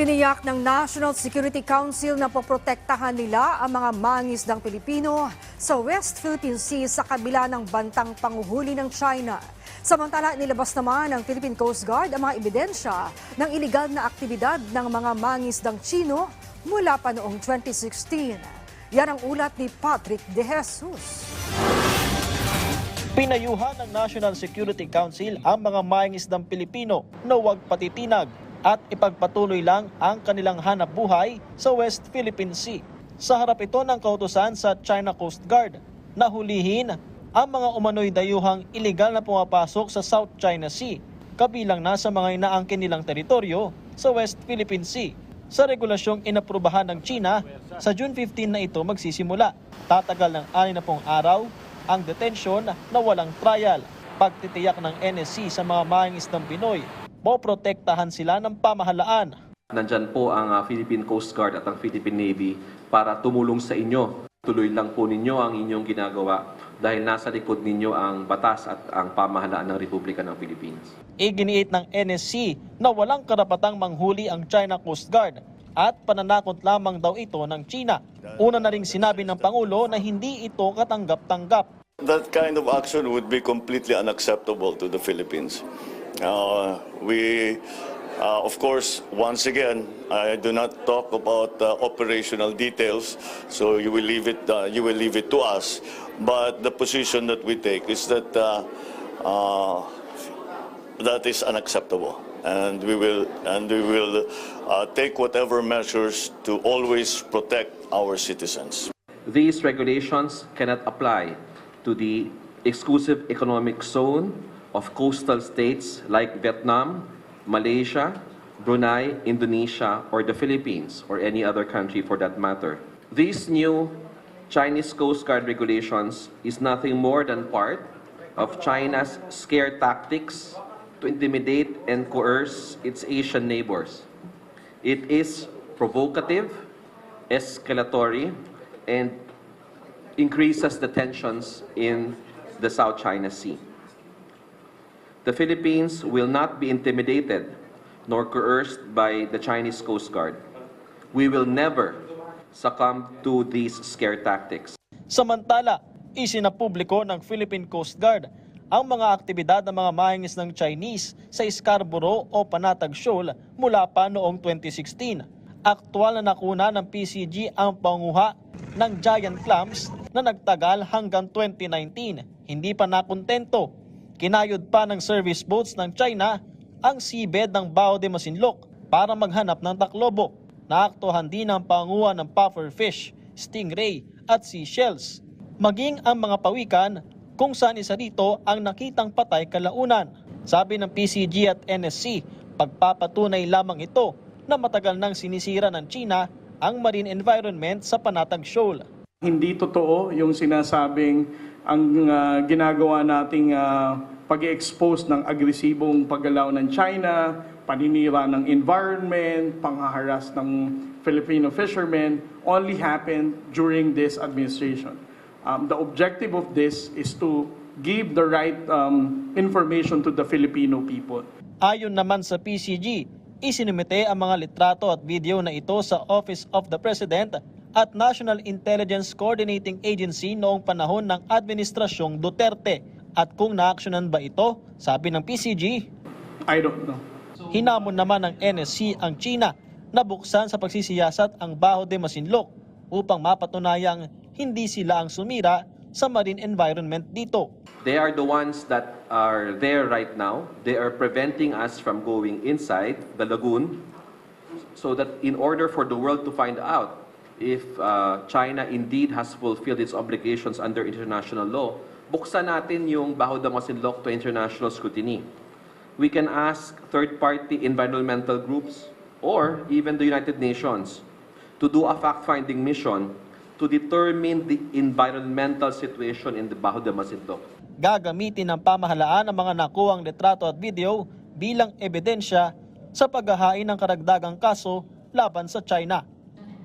Tiniyak ng National Security Council na poprotektahan nila ang mga mangisdang Pilipino sa West Philippine Sea sa kabila ng bantang panguhuli ng China. Samantala, nilabas naman ng Philippine Coast Guard ang mga ebidensya ng iligal na aktibidad ng mga mangisdang Chino mula pa noong 2016. Yan ang ulat ni Patrick De Jesus. Pinayuhan ng National Security Council ang mga mangingisdang Pilipino na huwag patitinag at ipagpatuloy lang ang kanilang hanap buhay sa West Philippine Sea. Sa harap ito ng kautusan sa China Coast Guard na hulihin ang mga umano'y dayuhang iligal na pumapasok sa South China Sea, kabilang na sa mga inaangkin nilang teritoryo sa West Philippine Sea. Sa regulasyong inaprubahan ng China, sa June 15 na ito magsisimula. Tatagal ng 60 araw ang detention na walang trial. Pagtitiyak ng NSC sa mga mangingisdang Pinoy, poprotektahan sila ng pamahalaan. Nandyan po ang ah, Philippine Coast Guard at ang Philippine Navy para tumulong sa inyo. Tuloy lang po ninyo ang inyong ginagawa dahil nasa likod ninyo ang batas at ang pamahalaan ng Republika ng Pilipinas. Iginiit ng NSC na walang karapatang manghuli ang China Coast Guard at pananakot lamang daw ito ng China. Una na ring sinabi ng Pangulo na hindi ito katanggap-tanggap. That kind of action would be completely unacceptable to the Philippines. Uh, we, uh, of course, once again, I do not talk about uh, operational details, so you will leave it. Uh, you will leave it to us. But the position that we take is that uh, uh, that is unacceptable, and we will and we will take whatever measures to always protect our citizens. These regulations cannot apply to the exclusive economic zone of coastal states like Vietnam, Malaysia, Brunei, Indonesia, or the Philippines, or any other country for that matter. These new Chinese Coast Guard regulations is nothing more than part of China's scare tactics to intimidate and coerce its Asian neighbors. It is provocative, escalatory, and increases the tensions in the South China Sea. The Philippines will not be intimidated nor coerced by the Chinese Coast Guard. We will never succumb to these scare tactics. Samantala, isinapubliko ng Philippine Coast Guard ang mga aktibidad ng mga mahingis ng Chinese sa Scarborough o Panatag Shoal mula pa noong 2016. Aktwal na nakuna ng PCG ang panguha ng giant clams na nagtagal hanggang 2019. Hindi pa nakontento. Kinayod pa ng service boats ng China ang seabed ng Bao de Masinloc para maghanap ng taklobo. Naaktuhan din ang panguha ng pufferfish, stingray at seashells. Maging ang mga pawikan kung saan isa dito ang nakitang patay kalaunan. Sabi ng PCG at NSC, pagpapatunay lamang ito na matagal nang sinisira ng China ang marine environment sa Panatag Shoal. Hindi totoo yung sinasabing ang ah, ginagawa nating uh, pag-expose ng agresibong paggalaw ng China, paninira ng environment, panghaharas ng Filipino fishermen only happened during this administration. Um, the objective of this is to give the right um, information to the Filipino people. Ayon naman sa PCG, isinumite ang mga litrato at video na ito sa Office of the President at National Intelligence Coordinating Agency noong panahon ng Administrasyong Duterte. At kung naaksyonan ba ito, sabi ng PCG, I don't know. hinamon naman ng NSC ang China na buksan sa pagsisiyasat ang Baho de Masinloc upang mapatunayang hindi sila ang sumira sa marine environment dito. They are the ones that are there right now. They are preventing us from going inside the lagoon so that in order for the world to find out if uh, China indeed has fulfilled its obligations under international law, buksan natin yung Baho Damasinloc to international scrutiny. We can ask third-party environmental groups or even the United Nations to do a fact-finding mission to determine the environmental situation in the Baho de Masinloc. gagamitin ng pamahalaan ang mga nakuwang litrato at video bilang ebidensya sa paghahain ng karagdagang kaso laban sa China.